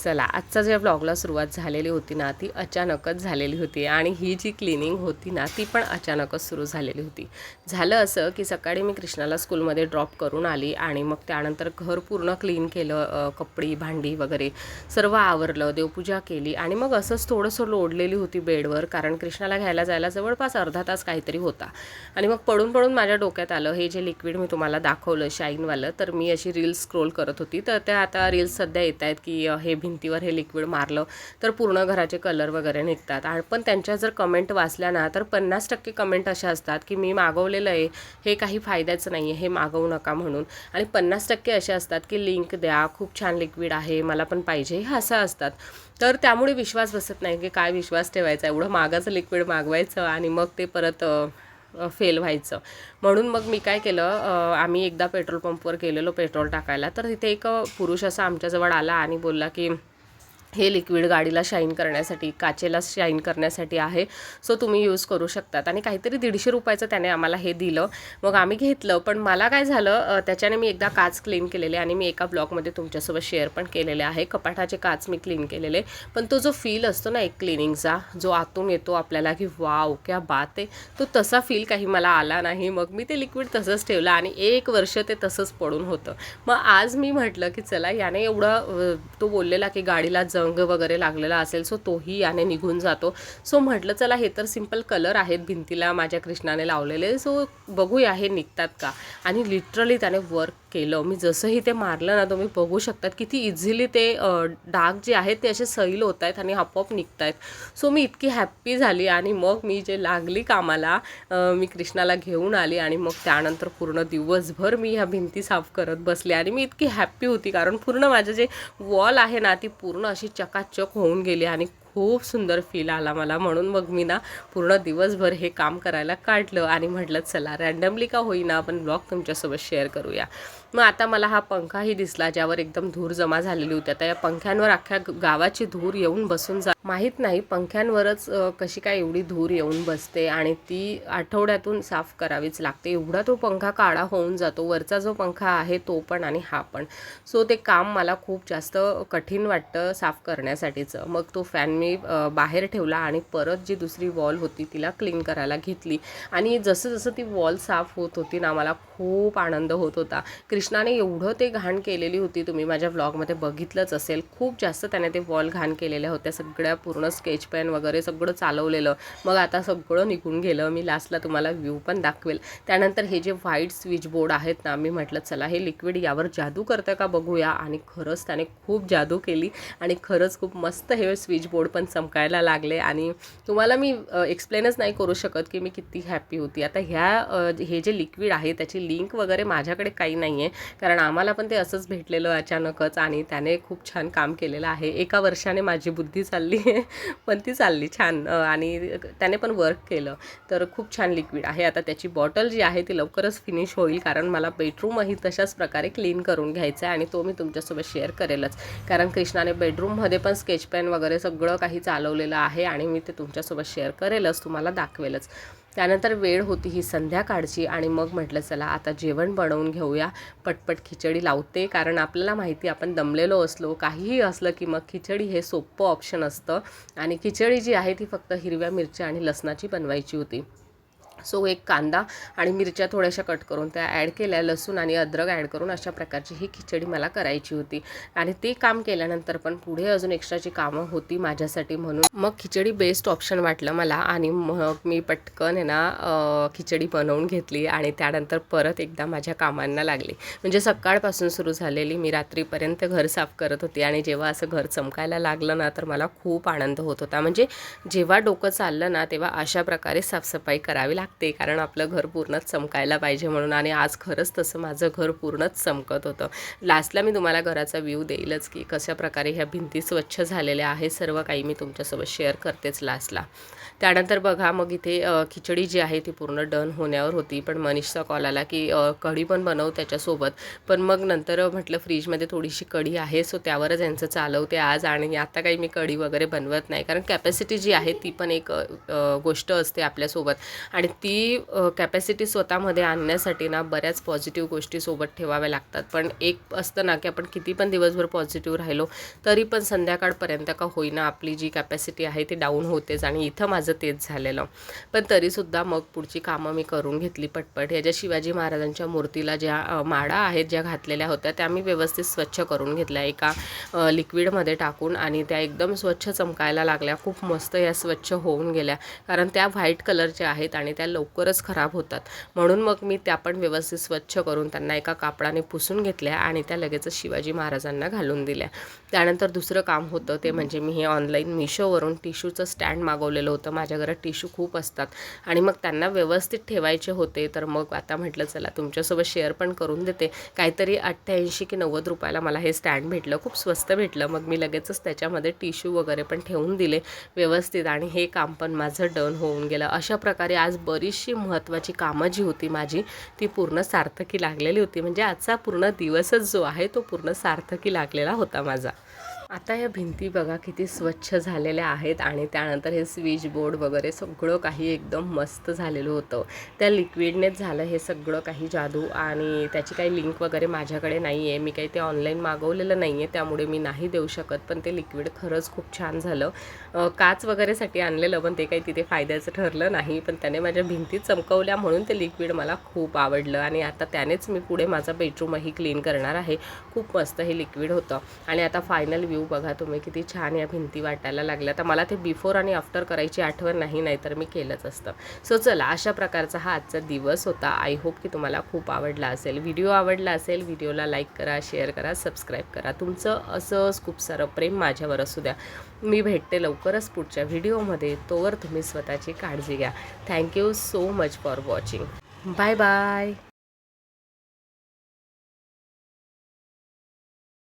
चला आजचा ज्या ब्लॉगला सुरुवात झालेली होती ना ती अचानकच झालेली होती आणि ही जी क्लिनिंग होती ना ती पण अचानकच सुरू झालेली होती. झालं असं की सकाळी मी कृष्णाला स्कूलमध्ये ड्रॉप करून आली आणि मग त्यानंतर घर पूर्ण क्लीन केलं कपडी भांडी वगैरे सर्व आवरलं देवपूजा केली आणि मग असंच थोडंसं लोडलेली होती बेडवर कारण कृष्णाला घ्यायला जायला जवळपास अर्धा तास काहीतरी होता. आणि मग पडून पडून माझ्या डोक्यात आलं हे जे लिक्विड मी तुम्हाला दाखवलं शाईनवालं तर मी अशी रील्स स्क्रोल करत होती. तर त्या आता रील्स सध्या येत आहेत की हे भिंतीवर हे लिक्विड मारलं तर पूर्ण घराचे कलर वगैरे निघतात. आणि पण त्यांच्या जर कमेंट वाचल्या ना तर पन्नास टक्के कमेंट अशा असतात की मी मागवलेलं आहे हे काही फायद्याचं नाही आहे हे मागवू नका म्हणून. आणि पन्नास टक्के असे असतात की लिंक द्या खूप छान लिक्विड आहे मला पण पाहिजे. हे असं असतात. तर त्यामुळे विश्वास बसत नाही की काय विश्वास ठेवायचा? एवढं मागाचं लिक्विड मागवायचं आणि मग ते परत फेल व्हायचं. म्हणून मग मी काय केलं आम्ही एकदा पेट्रोल पंपवर गेलेलो पेट्रोल टाकायला. तर तिथे एक पुरुष असा आमच्याजवळ आला आणि बोलला की हे लिक्विड गाडीला शाईन करण्यासाठी काचेला शाईन करण्यासाठी आहे. सो तुम्ही यूज करू शकतात. आणि काहीतरी दीडशे रुपयाचं त्याने आम्हाला हे दिलं. मग आम्ही घेतलं पण मला काय झालं त्याच्याने मी एकदा काच क्लीन केलेले आणि मी एका ब्लॉगमध्ये तुमच्यासोबत शेअर पण केलेले आहे. कपाटाचे काच मी क्लीन केलेले. पण तो जो फील असतो ना एक क्लिनिंगचा जो आतून येतो आपल्याला की वाव क्या बात आहे. तो तसा फील काही मला आला नाही. मग मी ते लिक्विड तसंच ठेवलं आणि एक वर्ष ते तसंच पडून होतं. मग आज मी म्हटलं की चला याने एवढं तो बोललेला की गाडीला जंग वगैरे लागलेला असेल सो तोही याने निघून जातो. सो म्हटलं चला हे तर सिंपल कलर आहेत भिंतीला माझ्या कृष्णाने लावलेले. सो बघूया हे निघतात का? आणि लिटरली त्याने वर्क केलं. मी जसंही ते मारलं ना तुम्ही बघू शकतात किती इझिली ते डाग जे आहेत ते असे सैल होत आहेत आणि आपोआप निघत आहेत सो मी इतकी हॅप्पी झाली आणि मग मी जे लागली कामाला मी कृष्णाला घेऊन आली आणि मग त्यानंतर पूर्ण दिवसभर मी ह्या भिंती साफ करत बसले आणि मी इतकी हॅप्पी होती. कारण पूर्ण माझं जे वॉल आहे ना ती पूर्ण अशी चकाचक होऊन गेली आणि खूप सुंदर फील आला मला. म्हणून मग मी ना पूर्ण दिवसभर हे काम करायला काढलं आणि म्हटलं चला रॅन्डमली का होईना आपण ब्लॉग तुमच्यासोबत शेअर करूया. मग आता मला हा पंखाही दिसला ज्यावर एकदम धूर जमा झालेली होती. आता या पंख्यांवर अख्ख्या गावाची धूर येऊन बसून जा माहीत नाही पंख्यांवरच कशी काय एवढी धूर येऊन बसते आणि ती आठवड्यातून साफ करावीच लागते. एवढा तो पंखा काळा होऊन जातो. वरचा जो पंखा आहे तो पण आणि हा पण. सो ते काम मला खूप जास्त कठीण वाटतं साफ करण्यासाठीचं. मग तो फॅन मी बाहेर ठेवला आणि परत जी दुसरी वॉल होती तिला क्लीन करायला घेतली. आणि जसं जसं ती वॉल साफ होत होती ना मला खूप आनंद होत होता. कृष्णाने एवढं ते घाण केलेली होती तुम्ही माझ्या व्लॉगमध्ये बघितलंच असेल. खूप जास्त त्याने ते वॉल घाण केलेल्या होत्या. सगळ्या पूर्ण स्केच पेन वगैरे सगळं चालवलेलं. मग आता सगळं निघून गेलं. मी लास्टला तुम्हाला व्ह्यू पण दाखवेल. त्यानंतर हे जे व्हाईट स्विच बोर्ड आहेत ना मी म्हटलं चला हे लिक्विड यावर जादू करतं का बघूया? आणि खरंच त्याने खूप जादू केली. आणि खरंच खूप मस्त हे स्विच बोर्ड पण चमकायला लागले आणि तुम्हाला मी एक्सप्लेनच नाही करू शकत की मी किती हॅप्पी होती. आता ह्या हे जे लिक्विड आहे त्याची लिंक वगैरे माझ्याकडे काही नाही आहे कारण आम्हाला पण ते असंच भेटलेलं अचानकच आणि त्याने खूप छान काम केलेलं आहे. एका वर्षाने माझी बुद्धी चालली आहे पण ती चालली छान आणि त्याने पण वर्क केलं. तर खूप छान लिक्विड आहे. आता त्याची बॉटल जी आहे ती लवकरच फिनिश होईल कारण मला बेडरूमही तशाच प्रकारे क्लीन करून घ्यायचं आहे आणि तो मी तुमच्यासोबत शेअर करेलच. कारण कृष्णाने बेडरूममध्ये पण स्केच पेन वगैरे सगळं काही चालवलेलं आहे आणि मी ते तुमच्यासोबत शेअर करेलच तुम्हाला दाखवेलच. त्यानंतर वेळ होती ही संध्याकाळची आणि मग म्हटलं चला आता जेवण बनवून घेऊया. पटपट खिचडी लावते. कारण आपल्याला माहिती आपण दमलेलो असलो काहीही असलं की मग खिचडी हे सोपं ऑप्शन असतं. आणि खिचडी जी आहे ती फक्त हिरव्या मिरच्या आणि लसणाची बनवायची होती. सो एक कांदा आणि मिरच्या थोड्याशा कट करून त्या ॲड केल्या लसूण आणि अद्रक ॲड करून अशा प्रकारची ही खिचडी मला करायची होती. आणि ते काम केल्यानंतर पण पुढे अजून एक्स्ट्राची कामं होती माझ्यासाठी म्हणून. मग खिचडी बेस्ट ऑप्शन वाटलं मला आणि मग मी पटकन आहे ना खिचडी बनवून घेतली आणि त्यानंतर परत एकदा माझ्या कामांना लागली. म्हणजे सकाळपासून सुरू झालेली मी रात्रीपर्यंत घर साफ करत होती आणि जेव्हा असं घर चमकायला लागलं ना तर मला खूप आनंद होत होता. म्हणजे जेव्हा डोकं चाललं ना तेव्हा अशा प्रकारे साफसफाई करावी लागते. कारण आपलं घर पूर्णच चमकायला पाहिजे म्हणून आणि आज खरंच तसं माझं घर पूर्णच चमकत होतं. लास्टला मी तुम्हाला घराचा व्ह्यू देईलच की कशा प्रकारे ह्या भिंती स्वच्छ झालेल्या आहे सर्व काही मी तुमच्यासोबत शेअर करतेच लास्टला त्यानंतर बघा मग इथे खिचडी जी आहे ती पूर्ण डन होण्यावर होती पण मनीषचा कॉल आला की कढी पण बनव त्याच्यासोबत. पण मग नंतर म्हटलं फ्रीजमध्ये थोडीशी कढी आहे सो त्यावरच यांचं चालवते आज आणि आता काही मी कढी वगैरे बनवत नाही कारण कॅपॅसिटी जी आहे ती पण एक गोष्ट असते आपल्यासोबत. आणि ती कॅपॅसिटी स्वतःमध्ये आणण्यासाठी ना बऱ्याच पॉझिटिव्ह गोष्टी सोबत ठेवाव्या लागतात. पण एक असतं ना की आपण किती पण दिवसभर पॉझिटिव्ह राहिलो तरी पण संध्याकाळपर्यंत का होईना आपली जी कॅपॅसिटी आहे ती डाऊन होतेच आणि इथं माझं तेच झालेलं. पण तरीसुद्धा मग पुढची कामं मी करून घेतली पटपट. याच्या शिवाजी महाराजांच्या मूर्तीला ज्या माडा माळा आहेत ज्या घातलेल्या होत्या त्या मी व्यवस्थित स्वच्छ करून घेतल्या. एका लिक्विडमध्ये टाकून आणि त्या एकदम स्वच्छ चमकायला लागल्या. खूप मस्त या स्वच्छ होऊन गेल्या. कारण त्या व्हाईट कलरच्या आहेत आणि त्या लवकरच खराब होतात. म्हणून मग मी त्या पण व्यवस्थित स्वच्छ करून त्यांना एका कापडाने पुसून घेतल्या आणि त्या लगेचच शिवाजी महाराजांना घालून दिल्या. त्यानंतर दुसरं काम होतं ते म्हणजे मी हे ऑनलाईन मिशोवरून टिशूचं स्टँड मागवलेलं होतं. माझ्या घरात टिशू खूप असतात. आणि मग त्यांना व्यवस्थित ठेवायचे होते. तर मग आता म्हटलं चला तुमच्यासोबत शेअर पण करून देते. काहीतरी अठ्ठ्याऐंशी की नव्वद रुपयाला मला हे स्टँड भेटलं. खूप स्वस्त भेटलं. मग मी लगेचच त्याच्यामध्ये टिशू वगैरे पण ठेवून दिले व्यवस्थित आणि हे काम पण माझं डन होऊन गेलं. अशा प्रकारे आज बरीचशी महत्त्वाची कामं जी होती माझी ती पूर्ण सार्थकी लागलेली होती. म्हणजे आजचा पूर्ण दिवसच जो आहे तो पूर्ण सार्थकी लागलेला होता माझा. आता या भिंती बघा किती स्वच्छ झालेल्या आहेत आणि त्यानंतर हे स्विच बोर्ड वगैरे सगळं काही एकदम मस्त झालेलं होतं. त्या लिक्विडनेच झालं हे सगळं काही जादू आणि त्याची काही लिंक वगैरे माझ्याकडे नाही आहे. मी काही ते ऑनलाईन मागवलेलं नाही आहे त्यामुळे मी नाही देऊ शकत. पण ते लिक्विड खरंच खूप छान झालं. काच वगैरेसाठी आणलेलं पण ते काही तिथे फायद्याचं ठरलं नाही. पण त्याने माझ्या भिंतीत चमकवल्या म्हणून ते लिक्विड मला खूप आवडलं आणि आता त्यानेच मी पुढे माझा बेडरूमही क्लीन करणार आहे. खूप मस्त हे लिक्विड होतं. आणि आता फायनल व्ह्यू बघा तुम्ही किती छान या भिंती वाटायला लागल्या. तर मला ते बिफोर आणि आफ्टर करायची आठवण नाही नाही तर मी केलंच असतं. सो चला अशा प्रकारचा हा आजचा दिवस होता. आय होप की तुम्हाला खूप आवडला असेल. व्हिडिओ आवडला असेल व्हिडिओला लाईक करा शेअर करा सबस्क्राईब करा. तुमचं असंच खूप सारं प्रेम माझ्यावर असू द्या. मी भेटते लवकरच पुढच्या व्हिडिओमध्ये तोवर तुम्ही स्वतःची काळजी घ्या. Thank you so much for watching bye bye